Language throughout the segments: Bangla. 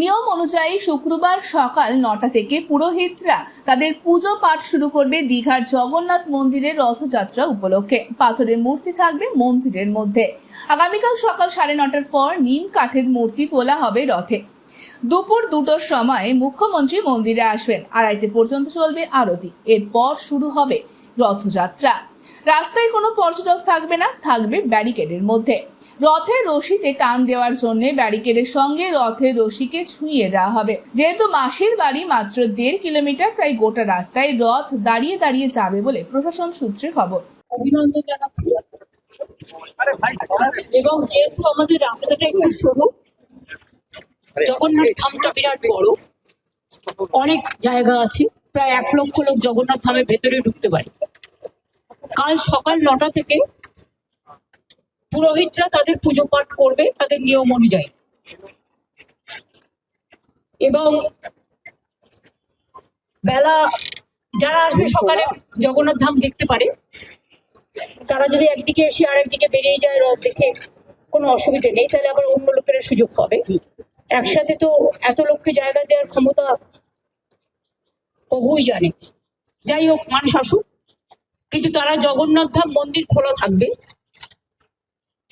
নিয়ম অনুযায়ী শুক্রবার সকাল নটা থেকে পুরোহিতরা তাদের পুজো পাঠ শুরু করবে দীঘার জগন্নাথ মন্দিরের রথযাত্রা উপলক্ষে। পাথরের মূর্তি থাকবে মন্দিরের মধ্যে। আগামীকাল সকাল সাড়ে নটার পর নিম কাঠের মূর্তি তোলা হবে রথে। দুপুর দুটোর সময় মুখ্যমন্ত্রী মন্দিরে আসবেন। আড়াইটে পর্যন্ত চলবে আরতি। এরপর শুরু হবে রথযাত্রা। রাস্তায় কোনো পর্যটক থাকবে না, থাকবে ব্যারিকেডের মধ্যে। রথের রশিতে টান দেওয়ার জন্য ব্যারিকেডের সঙ্গে রথের রশিকে ছুঁয়ে দেওয়া হবে। যেহেতু মাসির বাড়ি মাত্র দেড় কিলোমিটার, তাই গোটা রাস্তায় রথ দাঁড়িয়ে দাঁড়িয়ে যাবে বলে প্রশাসন সূত্রে খবর। অভিনন্দন জানাচ্ছি। এবং যেহেতু আমাদের রাস্তাটা একটু সরু, জগন্নাথ ধামটা বিরাট বড়। অনেক জায়গা আছে, প্রায় এক লক্ষ লোক জগন্নাথ ধামের ভেতরে ঢুকতে পারে। কাল সকাল নটা থেকে পুরোহিতরা তাদের পুজো পাঠ করবে তাদের নিয়ম অনুযায়ী। এবং বেলা যারা আসবে সকালে জগন্নাথ ধাম দেখতে পারে, তারা যদি একদিকে এসে আর একদিকে বেরিয়ে যায় রথ দেখে, কোনো অসুবিধে নেই, তাহলে আবার অন্য লোকেরা সুযোগ পাবে। একসাথে তো এত লোককে জায়গা দেওয়ার ক্ষমতা প্রভুই জানে। যাই হোক, মানুষ আসুক, কিন্তু তারা জগন্নাথ ধাম মন্দির খোলা থাকবে।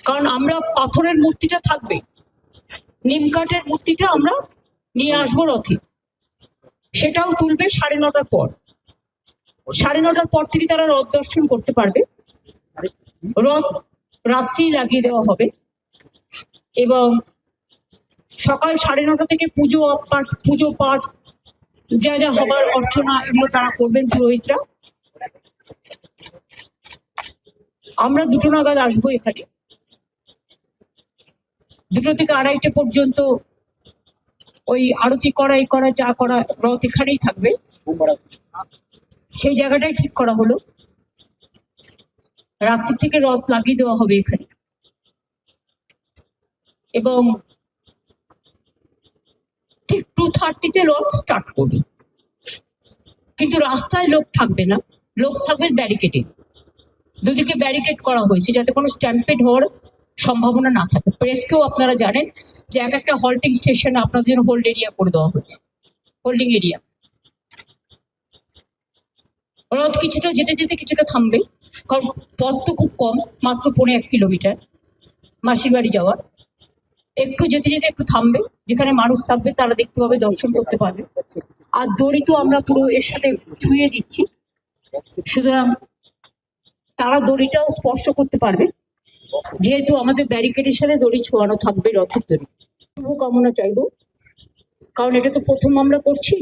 কারণ আমরা পাথরের মূর্তিটা থাকবে। নিম কাঠের মূর্তিটা আমরা নিয়ে আসব রথে। সেটাও তুলবে সাড়ে নটার পর। সাড়ে নটার পর থেকে তারা রথ দর্শন করতে পারবে। রথ রাত্রি লাগিয়ে দেওয়া হবে। এবং সকাল সাড়ে নটা থেকে পুজো পাঠ পুজো পাঠ, যা যা হবার অর্চনা এগুলো তারা করবেন পুরোহিতরা। আমরা দুটো নাগাদ আসব এখানে। দুটো থেকে আড়াইটে পর্যন্ত ওই আরতি করা এই করা, যা করা, রথ এখানেই থাকবে। সেই জায়গাটাই ঠিক করা হলো। রাত্রি থেকে রথ লাগিয়ে দেওয়া হবে এখানে। এবং ঠিক টু থার্টিতে রথ স্টার্ট করবে কিন্তু রাস্তায় লোক থাকবে না। লোক থাকবে ব্যারিকেডে দুদিকে ব্যারিকেড করা হয়েছে যাতে কোনো স্ট্যাম্পেড হওয়ার সম্ভাবনা না থাকে। প্রেসকেও আপনারা জানেন যে এক একটা হল্টিং স্টেশন আপনাদের জন্য হোল্ড এরিয়া করে দেওয়া হয়েছে। হোল্ডিং এরিয়া রথ কিছুটা যেতে যেতে কিছুটা থামবে কারণ পথ তো খুব কম, মাত্র পনেরো এক কিলোমিটার মাসির বাড়ি যাওয়ার। একটু যেতে যেতে একটু থামবে, যেখানে মানুষ থাকবে তারা দেখতে পাবে, দর্শন করতে পারবে। আর দড়ি তো আমরা পুরো এর সাথে ছুঁয়ে দিচ্ছি। সুতরাং তারা দড়িটাও স্পর্শ করতে পারবে। যেহেতু আমাদের ব্যারিকেডের সাথে দড়ি ছোঁয়ানো থাকবে রথের দড়ি। শুভকামনা চাইব, কারণ এটা তো প্রথম আমরা করছি।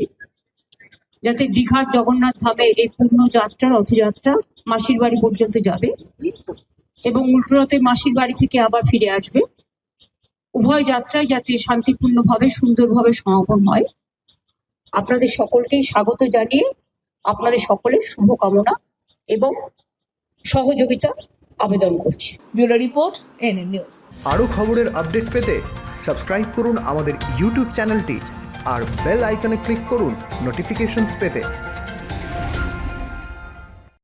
যাতে দীঘার জগন্নাথ ধামে এই পূর্ণ যাত্রা, রথযাত্রা মাসির বাড়ি পর্যন্ত যাবে এবং উল্টোরথে মাসির বাড়ি থেকে আবার ফিরে আসবে। উভয় যাত্রায় যাতে শান্তিপূর্ণভাবে, সুন্দরভাবে সমাপন হয়। আপনাদের সকলকেই স্বাগত জানিয়ে আপনাদের সকলের শুভকামনা এবং সহযোগিতা আবেদন করছি। Bureau report N news. আরও খবরের আপডেট পেতে সাবস্ক্রাইব করুন আমাদের ইউটিউব চ্যানেলটি আর বেল আইকনে ক্লিক করুন নোটিফিকেশনস পেতে।